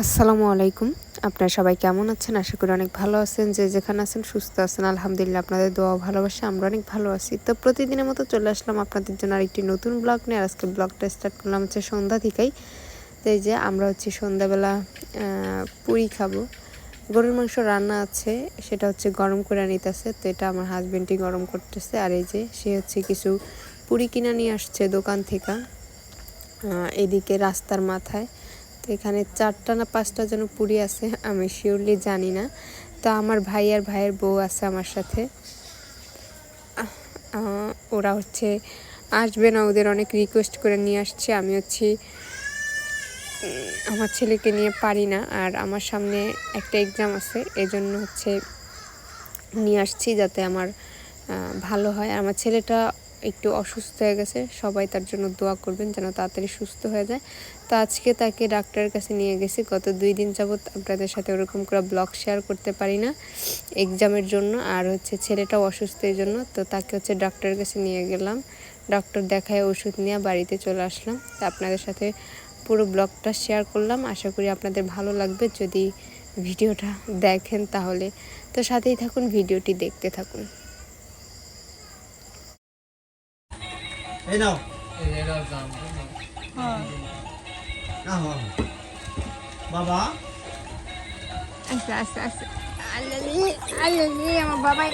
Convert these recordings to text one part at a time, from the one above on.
আসসালামু আলাইকুম। আপনারা সবাই কেমন আছেন? আশা করি অনেক ভালো আছেন। যে যেখানে আছেন সুস্থ আছেন। আলহামদুলিল্লাহ আপনাদের দোয়া ভালোবাসা আমরা অনেক ভালো আছি। তো প্রতিদিনের মতো চলে আসলাম আপনাদের জন্য আরেকটি নতুন ব্লগ নিয়ে। আর আজকে ব্লগটা স্টার্ট করলাম হচ্ছে সন্ধ্যা থেকেই। তো এই যে আমরা হচ্ছে সন্ধ্যাবেলা পুরি খাব। গরুর মাংস রান্না আছে, সেটা হচ্ছে গরম করে নিতেছে। তো এটা আমার হাজবেন্ডই গরম করতেছে। আর এই যে সে হচ্ছে কিছু পুরি কিনে নিয়ে আসছে দোকান থেকে এদিকে রাস্তার মাথায়। তো এখানে চারটা না পাঁচটা যেন পুরি আছে, আমি শিওরলি জানি না। তো আমার ভাই আর ভাইয়ের বউ আছে আমার সাথে। ওরা হচ্ছে আসবে না, ওদের অনেক রিকোয়েস্ট করে নিয়ে আসছে। আমি হচ্ছি আমার ছেলেকে নিয়ে পারি না, আর আমার সামনে একটা এক্সাম আছে, এজন্য হচ্ছে নিয়ে আসছি যাতে আমার ভালো হয়। আমার ছেলেটা একটু অসুস্থ হয়ে গেছে, সবাই তার জন্য দোয়া করবেন যেন তাড়াতাড়ি সুস্থ হয়ে যায়। তো আজকে তাকে ডাক্তারের কাছে নিয়ে গেছি, গত দুই দিন যাবৎ আপনাদের সাথে ওরকম করে ব্লগ শেয়ার করতে পারি না এক্সামের জন্য, আর হচ্ছে ছেলেটাও অসুস্থ এই জন্য, তো তাকে হচ্ছে ডাক্তারের কাছে নিয়ে গেলাম। ডক্টর দেখায় ওষুধ নিয়ে বাড়িতে চলে আসলাম। তো আপনাদের সাথে পুরো ব্লগটা শেয়ার করলাম। আশা করি আপনাদের ভালো লাগবে। যদি ভিডিওটা দেখেন তাহলে। তো সাথেই থাকুন, ভিডিওটি দেখতে থাকুন। এই নাও হ্যাঁ। বাবা আচ্ছা আচ্ছা আচ্ছা আল্লাহ আমার বাবা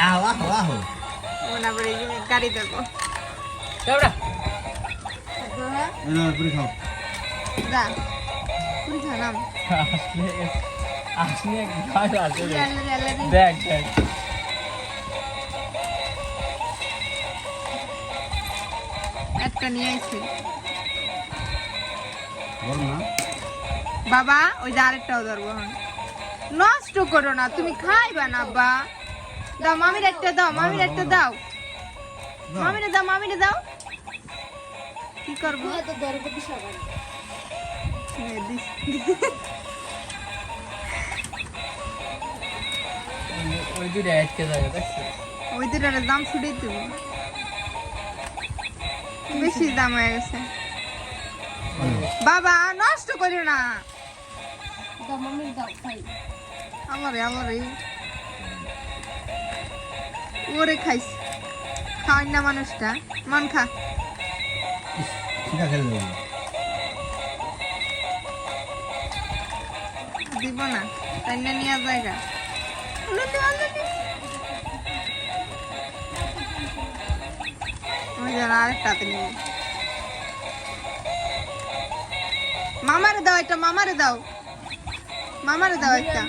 আহো আহো আহো ওনা বলে গাড়ি দেবো এই নাও পুরি খাও পুরি আসলে দেখ দেখ একটা নিয়ে আইছি বাবা ওই যে আরেকটাও ধরবো এখন নষ্ট করো না তুমি খাইবা না বা দাও মামির একটা দাও মামির একটা দাও। মামিরে দাও মামিরে দাও। কি করব? হ্যাঁ, ওই দুটো দেখছ? ওই দুটার দাম ছুটেই দেব বেশি দাম হয়ে গেছে। বাবা, নষ্ট করিও না। আমারে আমারে। ওরে খাইস খাওয়াই না মানুষটা। মান খা। দিব না। তাই না নিয়ে জায়গা আরেকটাতে নিব মামারে দাও একটা মামারে দাও। মামারে দাও একটা।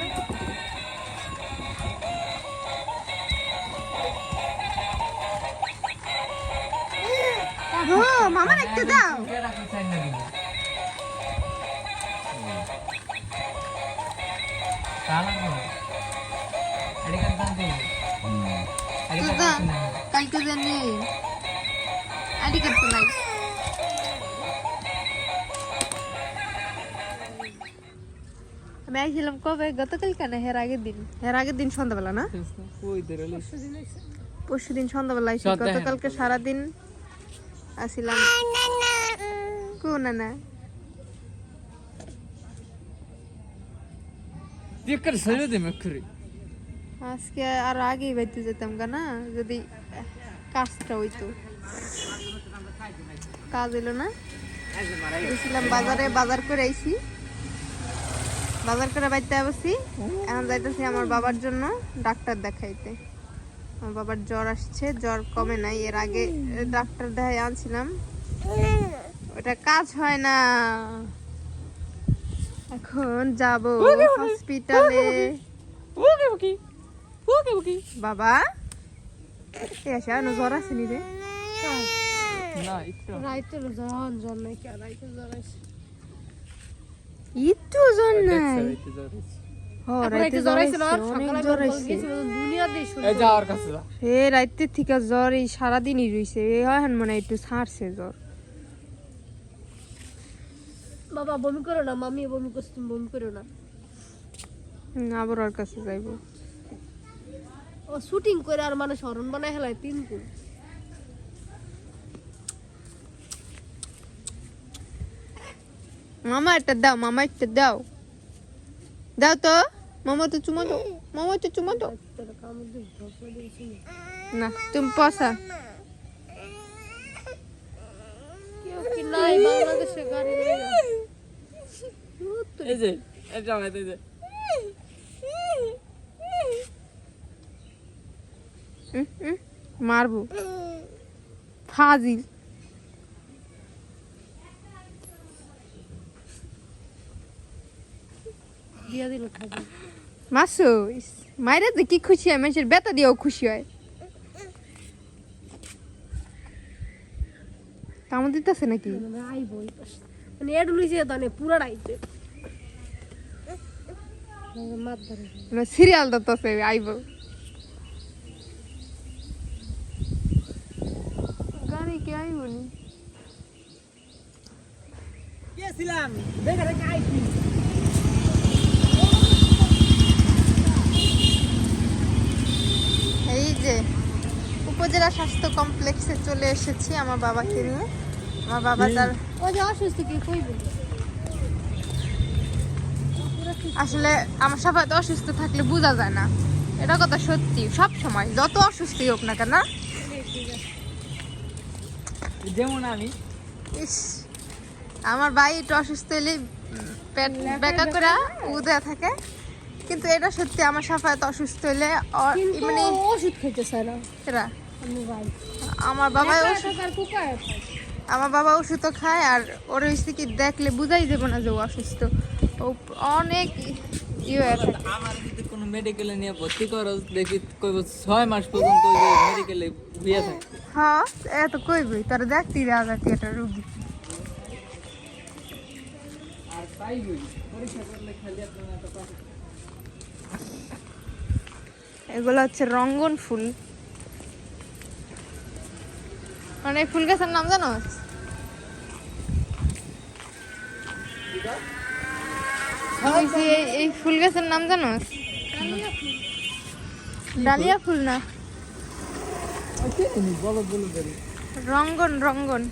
ও মামার একটা দাও। কালকে জানি আমি আইছিলাম কবে? গতকাল কেন হের আগের দিন। হের আগের দিন সন্ধ্যাবেলা না? পরশু দিন সন্ধ্যাবেলা আইছি। সন্ধ্যা গতকালকে সারাদিন আসিলাম। কোন না দিকর সরে দে মকরি। আজকে আর আগেই বাইতে যেতাম না? যদি কাজটা হইতো। কাজ এলো না। গেছিলাম বাজারে বাজার করে আইছি। বাজার করে বাইতে আসছি এখন যাইতেছি আমার বাবার জন্য ডাক্তার দেখাইতে। আমার বাবার জ্বর আসছে জ্বর কমে নাই। এর আগে ডাক্তার দেখাই আনছিলাম। ওটা কাজ হয় না। এখন যাব হসপিটালে। বাবা এ আসা না জ্বর আসেনি রে। না একটু নাই। রাইতে সারাদিনই রইছে। মনে একটু ছাড়ছে জ্বর। বাবা বমি করো না মামি বমি করছে তুমি বমি করো না। হুম, আবার ওর কাছে যাইবো। ও শুটিং করে আর মানুষ হরণ বানায় হেলায় তিন মামা একটা দাও মামা একটা দাও। দাও তো মামা তো চুমো দাও মামা তো চুমো দাও। না তুমি পসা। কেউ কি নাই বাংলাদেশে গাড়ি নেই এই যে এই জামাই এই যে উম, উম, মারবো ফাজিল দিয়া দিল খাবে মাসু মায়েরা যে কি খুশি হয় মানুষের বেতা দিয়েও খুশি হয়। কামড় দিতেছে নাকি? আইবো মানে এডু লইছে তানে পুরা রাইতে সিরিয়াল দিতেছে আইব। গাড়ি কে আইব নি? গেছিলাম দেখে দেখে আইছি এই যে উপজেলা স্বাস্থ্য কমপ্লেক্সে চলে এসেছি আমার বাবাকে নিয়ে। আমার বাবা তার ও যে অসুস্থ কি কইব? আসলে আমার সবাই তো অসুস্থ থাকলে বোঝা যায় না। এটা কথা সত্যি সব সময়। যত অসুস্থই হোক না কেন যেমন আমি। ইস আমার ভাই একটু অসুস্থ হলে পেট বেকা করে উদে থাকে। কিন্তু এটা সত্যি আমার সাফায়াত অসুস্থ হলে মানে ওষুধ না। এরা, আমার বাবা ওষুধ আমার বাবা ওষুধও খায় আর ওর হয়েছে কি দেখলে বুঝাই যাবে না যে ও অসুস্থ। ও অনেক ইয়ে আমার যদি কোনো মেডিকেলে নিয়ে ভর্তি করো দেখি কইব ছয় মাস পর্যন্ত মেডিকেলে বিয়ে থাকে হ্যাঁ এত কইবই তোর দেখতি রাজা একটা রুগী। আর পাইবই। পরীক্ষা করলে খালি আপনার এত পাবে এগুলো হচ্ছে রঙ্গন ফুল। মানে এই ফুল গাছের নাম জানো? এই- ফুল গাছের নাম জানো? ডালিয়া ফুল। না? বলো। রঙ্গন রঙ্গন।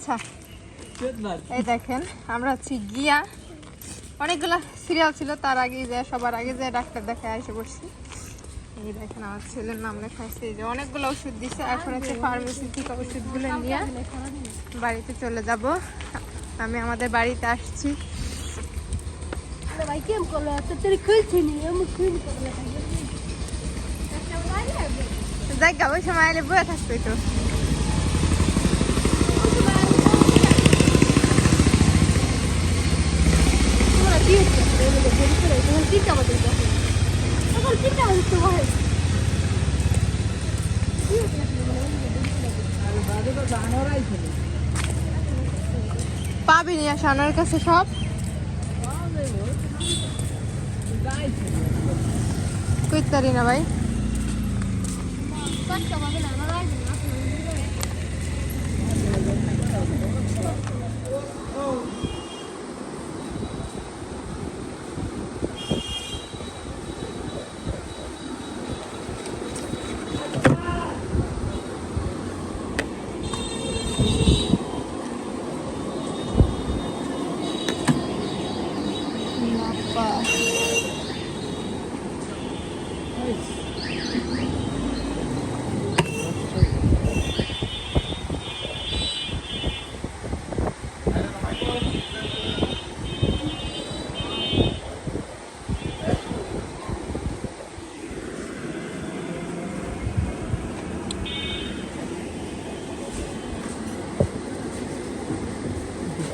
আচ্ছা। এই দেখেন আমরা হচ্ছি গিয়া। অনেকগুলো সিরিয়াল ছিল তার আগে যে সবার আগে যে ডাক্তার দেখায় এসে পড়ছি। এই দেখেন আমার ছেলের নাম লেখা আছে যে অনেকগুলো ওষুধ দিছে। এখন হচ্ছে ফার্মেসি থেকে ওষুধগুলো নিয়ে বাড়িতে চলে যাব। আমি আমাদের বাড়িতে আসছি। দেখ ওই সময় এলে বয়ে থাকতো তো তোমরা দিয়ে দিতে এগুলো দেরি করে তখন তিনটা আমাদের দেখো তখন তিনটা হচ্ছে ভাই পাবি নি আসানোর কাছে সব। কইতারি না ভাই পাঁচটা বাজে না আমার আইবে না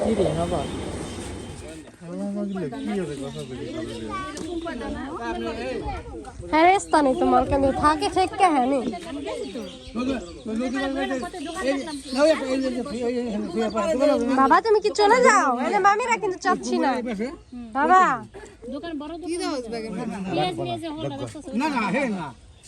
কি রে বাবা হ্যাঁ স্থানে তোমার কাছে থাকে ঠেকে হ্যাঁ নি বাবা তুমি কি চলে যাও? এলে মামিরা কিন্তু চাচ্ছি না। বাবা। না না হে না।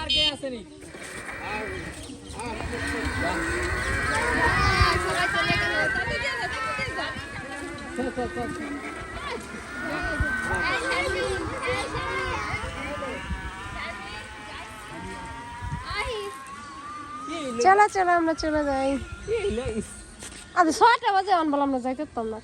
আর কে আসেনি সবাই চলে চলা আমরা চলে যাই। আচ্ছা ছয়টা বাজে বলে না যাইতে পারতাম না